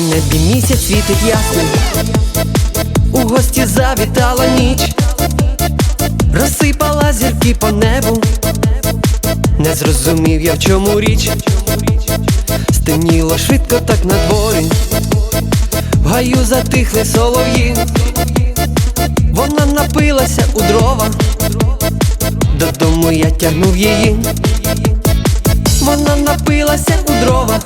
небі місяць світить ясний, у гості завітала ніч, розсипала зірки по небу, не зрозумів я в чому річ, стемніло швидко так на дворі, в гаю затихли солов'ї, вона напилася у дрова, додому я тягнув її, вона напилася у дрова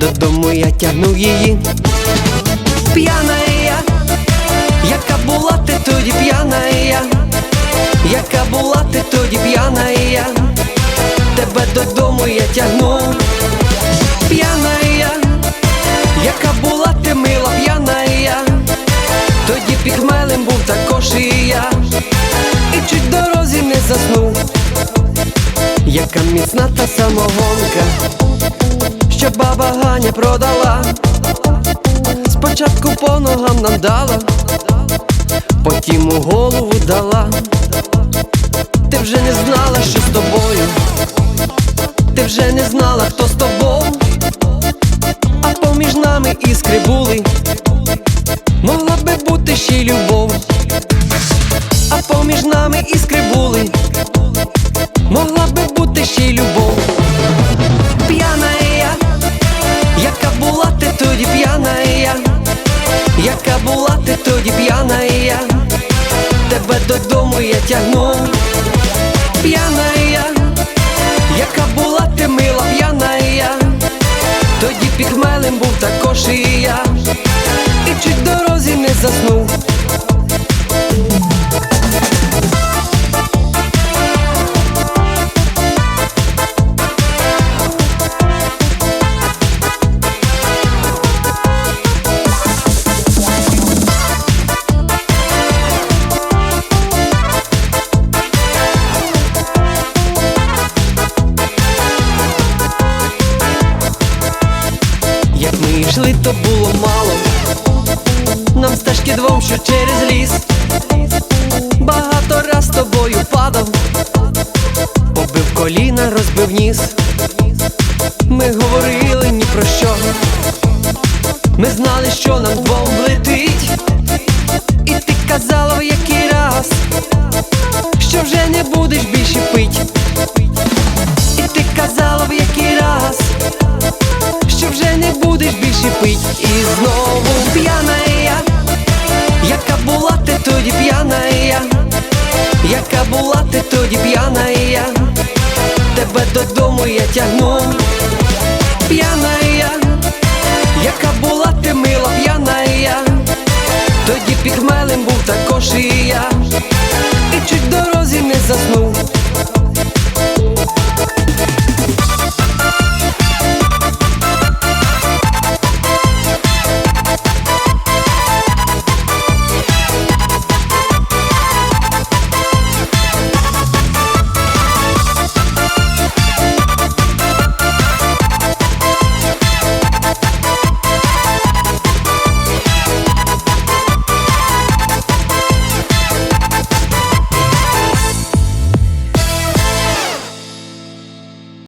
додому я тягнув її. П'яна я, яка була ти тоді п'яна я, яка була ти тоді п'яна я, тебе додому я тягнув. П'яна я, яка була ти мила п'яна я, тоді під хмелем був також і я, і чуть дорозі не заснув, яка міцна та самогонка що баба продала, спочатку по ногам нам дала, потім у голову дала. Ти вже не знала, що з тобою, ти вже не знала, хто з тобою, а поміж нами іскри були, могла би бути ще й любов, а поміж нами іскри були, могла би бути ще й любов. Тягнув. П'яна я, яка була ти мила п'яна я, тоді під був також то було мало. Нам стежки двом, що через ліс. Багато раз тобою падав, побив коліна, розбив ніс. Ми говорили ні про що. Ми знали, що нам двом влетить. І ти казала в який раз, що вже не будеш більше пить. Була ти тоді п'яна і я, тебе додому я тягнув.